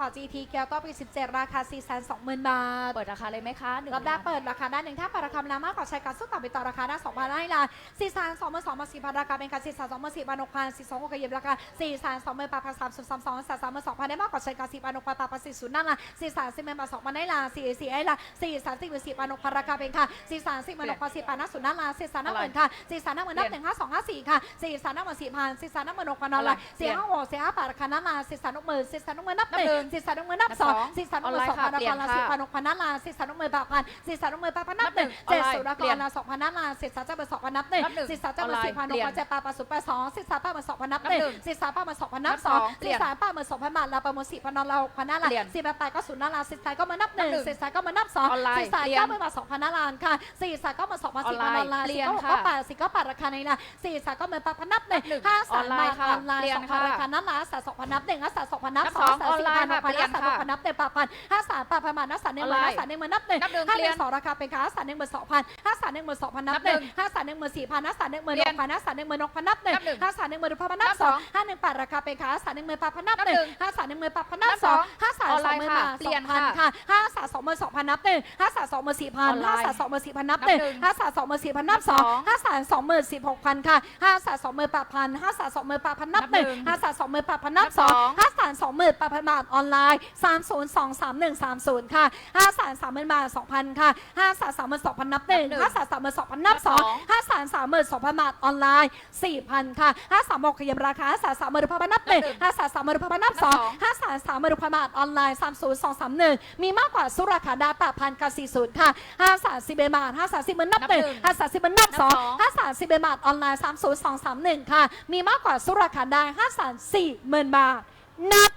ต่อ GT เกียวก็ปี17 ราคา 420,000 บาท เปิดราคาเลยไหมคะหนึ่งรอบแรกเปิดราคาด้านหนึ่งถ้าเปิดราคาแล้วมากกว่าใช้การสู้ต่อไปต่อราคาด้านสองพันให้ละสี่สามสองหมื่นสองพันสี่พันราคาเป็นการสี่สามสองหมื่นสี่พันหกพันสี่สองหกเย็บราคาสี่สามสองหมื่นแปดพันสามสิบสามสองสามสามหมื่นสองพันได้มากกว่าใช้การสี่พันหกพันแปดพันสี่ศูนย์นั่นละสี่สามสี่หมื่นบาทสองพันได้ละสี่สี่ให้ละสี่สามสี่หมื่นสี่พันหกพันราคาเป็นค่ะสี่สามสี่หมื่นหกพันสี่พันห้าศูนย์นั่นละสี่สามห้าหมื่นค่ะสี่สามห้าหมื่นนับหนึ่งห้าสองห้าสี่ค่ะสี่สามห้าหมื่นสี่พันสี่สามห้าหมื่นหกพันนั่นละสี่ห้าหกสี่ห้าแปดราคานั่นละสี่สามหกหมื่นสี่สามหกหมื่นนับหนึ่งสี่สามหกหมื่นนับสองสี่สามหกหมื่นสองพันราคาละสี่พันหกพันนั่นละสี่สามหกหมื่นแปดพันสี่สามหกหมื่นแปดพันนับหนึ่งเจ็ดศูนย์ละกรนะสองพันนับมาสิบสามเจ้าเบอร์สองพันนับหนึ่งนับหนึ่งสิบสามเจ้าเบอร์สี่พันหเปลี่กยนพันเจ็ดแปดแปดศูนย์แปดสองสิบสามแปดเบอร์สองพันนับหนับหนึ่นึ่งงสิบสามแปดเบอร์สองพันนับนับสสอองงเปลี่สิยบนสามแปดเบอร์สองพันบาทเราประมูลสี่พันนอนเราหกพันห้าล้านเปลี่ยนสี่แปดแปดก็ศูนย์นาลานสิบสามก็มานับหนึ่งนับหนึ่งสิบสามก็มานับสองออนไลน์สิบสามเปลี่ยนก็มาสองพันห้าล้านค่ะสี่สามก็มาสองพันสี่พันนอนลานเปลี่สี่ยนก็หกก็ค่ะแปดสี่ก็แปดราคาในละสี่สามก็มาแปดพันนับหนึ่งนับหนึ่งห้าสามออนไลบาน์ทค่ะออนไลน์เปลี่ยสนองพันค่ะราคานับละสามสองพันนับหนึ่งห้าสามสองพันนับนับสองสองสามสี่พันออนไลน์หกพันสามพันนับหนึ่งแปดพันห้าสามแปดพันบาทนับสามหนึ่งหมื่นอนไลห้าน์สามหนึ่งหมื่นนับหนึ่งห้าหเปลี่นึ่ยนงสองราคาเป็นค่าสามหนึ่งหมื่นสองพันห้าสามหนึ่งหมื่นสองพันนับหนึ่งห้าสามหนึ่งหมื่นสี่พันห้าสามหนึ่งหมื่นหกพันห้าสามหนึ่งหมื่นหกพันนับหนึ่งห้าสามหนึ่งหมื่นหกพันนับสองห้าหนึ่งแปดราคาเป็นค่าสามหนึ่งหมื่นแปดพันนับหนึ่งห้าสามหนึ่งหมื่นแปดพันนับสองห้าสามออนสองน์หมื่นสองพันค่ะห้าสามสองหมื่นสองพันนับหนึ่งห้าสามสองหมื่นสี่พันห้าสามสองหมื่นสี่พันนับหนึ่งห้าสามสองหมื่นสี่พันนับสองห้าสามสองหมื่นสี่หกพันค่ะห้าสามสองหมื่นแปดพันห้าสามสองหมื่นแปดพันนับหนึ่งห้าสามสองหมื่นแปดพันนับสองนับสองห้าสามสองหมื่นแปดพันบาทออนไลน์สามศูนย์สองสามหนึ่งสามศูนย์ค่ะห้าสามสามหมื่นบาทสองพันค่ะห้าสามสามหมื่นสองพันนับหนึ่งนับหนึ่งห้าสามสามหมื่นสองพันนับสองนับสองห้าสามสามหมื่นสองพันบาทออนไลน์สี่พันค่ะห้าสามหกขยับราคาห้าสามสามหมื่นพันนับหนึ่งห้าสามสามหมื่นพันนับสองห้าสามสามหมื่นพันบาทออนไลน์สามศูนย์สองสามหนึ่งมีมากกว่าสุราคาดาแปดพันกับสี่ศูนย์ค่ะห้าสามสิบเอ็ดบาทห้าสามสิบหมื่นนับหนึ่งห้าสามสิบหมื่นนับสองห้าสามสิบเอ็ดบาทออนไลน์สามศูนย์สองสามหนึ่งค่ะมีมากกว่าสุราคาได้ห้าสามสี่หมื่นบาท นับ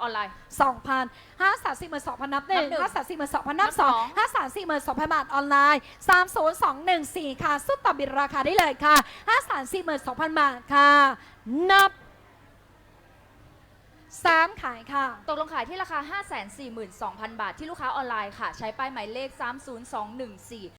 ออนไลน์ สองพันห้าสามสี่หมื่นสองพันนับหนึ่งนับหนึ่งห้าสามสี่หมื่นสองพันนับนับสสอองงห้าสามสี่หมื่นสองพันบาทออนไลน์สามศูนย์สองหนึ่งสี่ค่ะสุดต่อบิดราคาได้เลยค่ะห้าสามสี่หมื่นสองพันบาทค่ะ นับสามขายค่ะ ตกลงขายที่ราคา 542,000 บาท ที่ลูกค้าออนไลน์ค่ะ ใช้ป้ายหมายเลข 30214